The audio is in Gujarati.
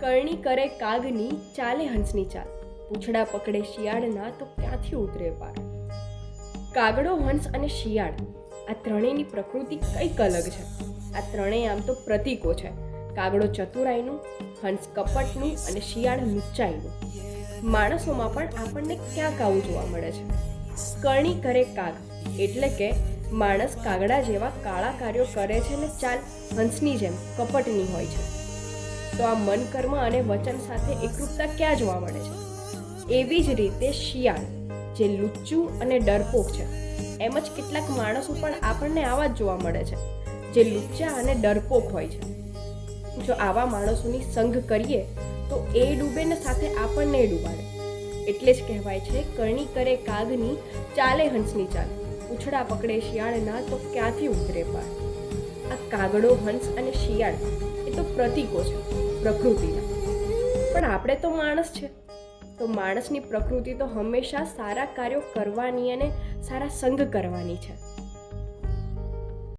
કરણી કરે કાગની ચાલે હંસની ચાલ. પૂછડા પકડે શિયાળના તો ક્યાંથી ઉતરે પાર કાગડો, હંસ અને શિયાળ, આ ત્રણેયની પ્રકૃતિ કંઈક અલગ છે. આ ત્રણેય આમ તો પ્રતીકો છે. કાગડો ચતુરાઈનું, હંસ કપટનું અને શિયાળ લુચ્ચાઈનું. માણસોમાં પણ આપણને ક્યાંક આવું જોવા મળે છે. કરણી કરે કાગ, એટલે કે માણસ કાગડા જેવા કાળા કાર્યો કરે છે ને ચાલ હંસની જેમ, કપટની હોય છે. તો આ મન કર્મ અને વચન સાથે એકરૂપતા ક્યાં જોવા મળે છે? એવી જ રીતે શિયાળ, જે લુચ્ચું અને ડરપોક છે, એમ જ કેટલાક માણસો પણ આપણને આવા જ જોવા મળે છે, જે લુચ્ચા અને ડરપોક હોય છે. જો આવા માણસોની સંગ કરીએ, તો એ ડૂબે ને સાથે આપણને ડૂબાડે. એટલે જ કહેવાય છે કરણી કરે કાગની, ચાલે હંસની ચાલ. ઉછડા પકડે શિયાળના તો ક્યાંથી ઉતરે પાર? આ કાગડો, હંસ અને શિયાળ તો પ્રતીકો છે, પ્રકૃતિના. પણ આપણે તો માણસ છે. તો માણસની પ્રકૃતિ તો હંમેશા સારા કાર્યો કરવાની અને સારા સંગ કરવાની છે.